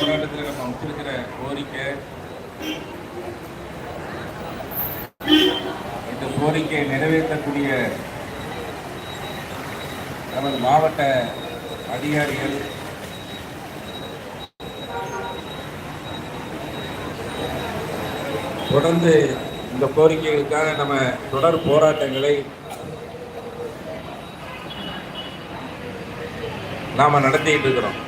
போராட்டத்தில் நம்ம வச்சிருக்கிற கோரிக்கை. இந்த கோரிக்கையை நிறைவேற்றக்கூடிய நமது மாவட்ட அதிகாரிகள் தொடர்ந்து இந்த கோரிக்கைகளுக்காக நம்ம தொடர் போராட்டங்களை நாம் நடத்திட்டு இருக்கிறோம்.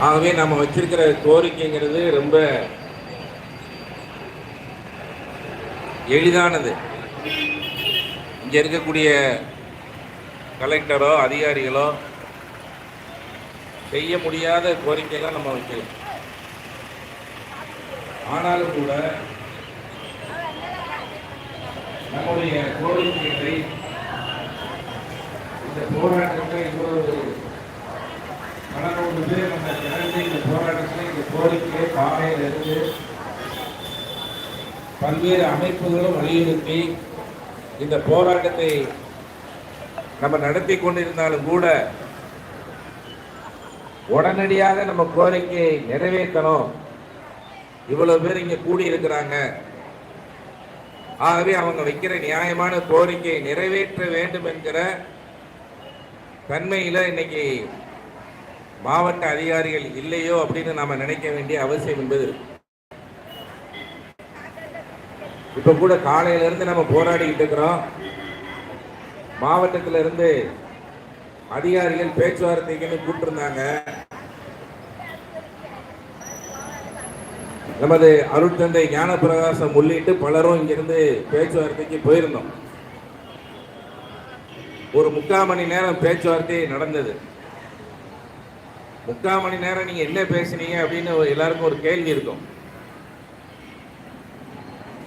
ஆகவே நம்ம வச்சிருக்கிற கோரிக்கைங்கிறது ரொம்ப எளிதானது. இங்க இருக்கக்கூடிய கலெக்டரோ அதிகாரிகளோ செய்ய முடியாத கோரிக்கைலாம் நம்ம வைக்கலாம் ஆனாலும் கூட நம்முடைய கோரிக்கைகளை இந்த போராட்டத்தை இவ்வளவு பலநூறு பேர் நம்ம திறந்து இந்த போராட்டத்தில் இந்த கோரிக்கையை இருந்து பல்வேறு அமைப்புகளும் வலியுறுத்தி இந்த போராட்டத்தை நம்ம நடத்தி கொண்டிருந்தாலும் கூட உடனடியாக நம்ம கோரிக்கையை நிறைவேற்றணும். இவ்வளவு பேர் இங்க கூடி இருக்கிறாங்க ஆகவே அவங்க வைக்கிற நியாயமான கோரிக்கையை நிறைவேற்ற வேண்டும் என்கிற தன்மையில இன்னைக்கு மாவட்ட அதிகாரிகள் இல்லையோ அப்படின்னு நாம நினைக்க வேண்டிய அவசியம் என்பது இருக்கு. இப்ப கூட காலையில இருந்து நம்ம போராடிக்கிட்டு இருக்கிறோம். மாவட்டத்தில இருந்து அதிகாரிகள் பேச்சுவார்த்தைக்குன்னு கூப்பிட்டுருந்தாங்க. நமது அருட்தந்தை ஞானப்பிரகாசம் உள்ளிட்டு பலரும் இங்கிருந்து பேச்சுவார்த்தைக்கு போயிருந்தோம். ஒரு முக்கால் மணி நேரம் பேச்சுவார்த்தை நடந்தது. முக்கால் மணி நேரம் நீங்க என்ன பேசுனீங்க அப்படின்னு எல்லாருக்கும் ஒரு கேள்வி இருக்கும்.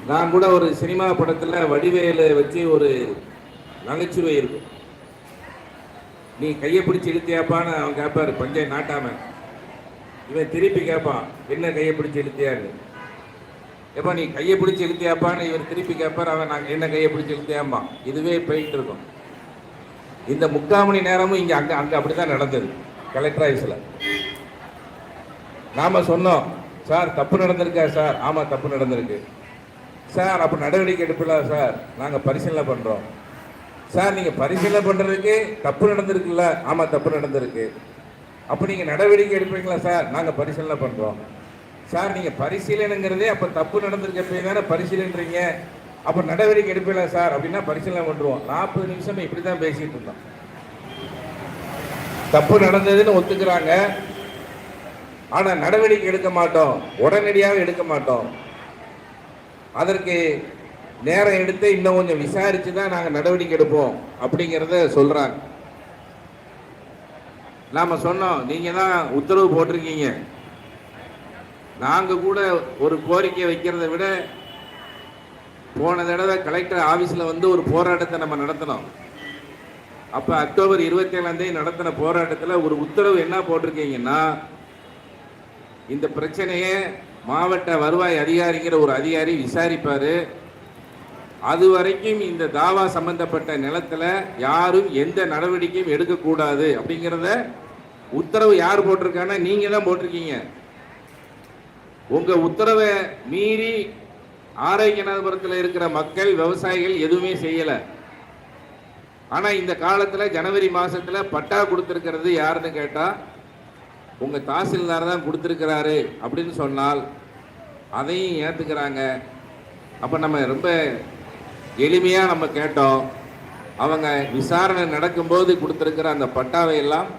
நான் கூட ஒரு சினிமா படத்தில் வடிவேலை வச்சு ஒரு நகைச்சுவை இருக்கும் நீ கையை பிடிச்சி இழுத்தியாப்பான்னு அவன் கேட்பாரு பஞ்சை நாட்டாம. இவன் திருப்பி கேட்பான் என்ன கையை பிடிச்சி இழுத்தியான்னு? எப்போ நீ கையை பிடிச்சி இழுத்தியாப்பான்னு இவர் திருப்பி கேட்பார் அவன் நாங்கள் என்ன கையை பிடிச்சி இழுத்தியாம்மா இதுவே போயிட்டு இருக்கும். இந்த முக்கால் மணி நேரமும் இங்கே அங்கே அங்கே அப்படி அப்படிதான் நடந்தது கலெக்டர் ஆஃபீஸில் நாம் சொன்னோம் சார் தப்பு நடந்திருக்கா சார்? ஆமாம் தப்பு நடந்திருக்கு. சார் அப்போ நடவடிக்கை எடுப்பல சார்? நாங்கள் பரிசீலனை பண்ணுறோம் சார் நீங்கள் பரிசீலனை பண்ணுறதுக்கு தப்பு நடந்திருக்குல்ல? ஆமாம் தப்பு நடந்திருக்கு. அப்போ நீங்கள் நடவடிக்கை எடுப்பீங்களா சார்? நாங்கள் பரிசீலனை பண்ணுறோம் சார் நீங்கள் பரிசீலனைங்கிறதே அப்போ தப்பு நடந்திருக்க. தானே பரிசீலன்றீங்க அப்போ நடவடிக்கை எடுப்பீங்களா சார்? அப்படின்னா பரிசீலனை பண்ணுவோம் நாற்பது நிமிஷம் இப்படி தான் பேசிகிட்டு இருந்தோம். தப்பு நடந்ததுன்னு ஒத்துக்கிறாங்க. ஆனால் நடவடிக்கை எடுக்க மாட்டோம். உடனடியாக எடுக்க மாட்டோம். அதற்கு நேரம் எடுத்து இன்னும் கொஞ்சம் விசாரிச்சு தான் நாங்கள் நடவடிக்கை எடுப்போம் அப்படிங்கிறத சொல்கிறாங்க நாம் சொன்னோம் நீங்கள் தான் உத்தரவு போட்டிருக்கீங்க. நாங்கள் கூட ஒரு கோரிக்கை வைக்கிறத விட போன தடவை கலெக்டர் ஆஃபீஸில் வந்து ஒரு போராட்டத்தை நம்ம நடத்தினோம். அப்போ அக்டோபர் இருபத்தி நடத்தின போராட்டத்தில் ஒரு உத்தரவு என்ன போட்டிருக்கீங்கன்னா இந்த பிரச்சனையை மாவட்ட வருவாய் அதிகாரிங்கிற ஒரு அதிகாரி விசாரிப்பார். அது வரைக்கும் இந்த தாவா சம்பந்தப்பட்ட நிலத்தில் யாரும் எந்த நடவடிக்கையும் எடுக்கக்கூடாது அப்படிங்கிறத உத்தரவு யார் போட்டிருக்கானா நீங்கள் தான் போட்டிருக்கீங்க. உங்கள் உத்தரவை மீறி ஆரோக்கியநாதபுரத்தில் இருக்கிற மக்கள் விவசாயிகள் எதுவுமே செய்யலை. ஆனால் இந்த காலத்தில் ஜனவரி மாதத்தில் பட்டா கொடுத்துருக்கிறது யாருன்னு கேட்டால் உங்கள் தாசில்தார் தான் கொடுத்துருக்கிறாரு அப்படின்னு சொன்னால் அதையும் ஏற்றுக்கிறாங்க அப்போ நம்ம ரொம்ப எளிமையாக நம்ம கேட்டோம். அவங்க விசாரணை நடக்கும்போது கொடுத்துருக்கிற அந்த பட்டாவை எல்லாம்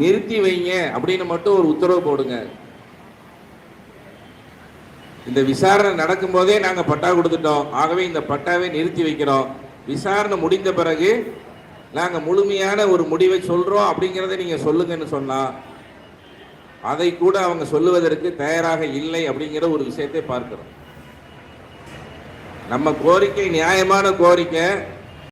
நிறுத்தி வைங்க அப்படின்னு மட்டும் ஒரு உத்தரவு போடுங்க. இந்த விசாரணை நடக்கும்போதே நாங்கள் பட்டா கொடுத்துட்டோம். ஆகவே இந்த பட்டாவை நிறுத்தி வைக்கிறோம். விசாரணை முடிந்த பிறகு நாங்கள் முழுமையான ஒரு முடிவை சொல்கிறோம் அப்படிங்கிறத நீங்கள் சொல்லுங்கன்னு சொன்னால் அதை கூட அவங்க சொல்லுவதற்கு தயாராக இல்லை அப்படிங்கிற ஒரு விஷயத்தை பார்க்கிறோம். நம்ம கோரிக்கை நியாயமான கோரிக்கை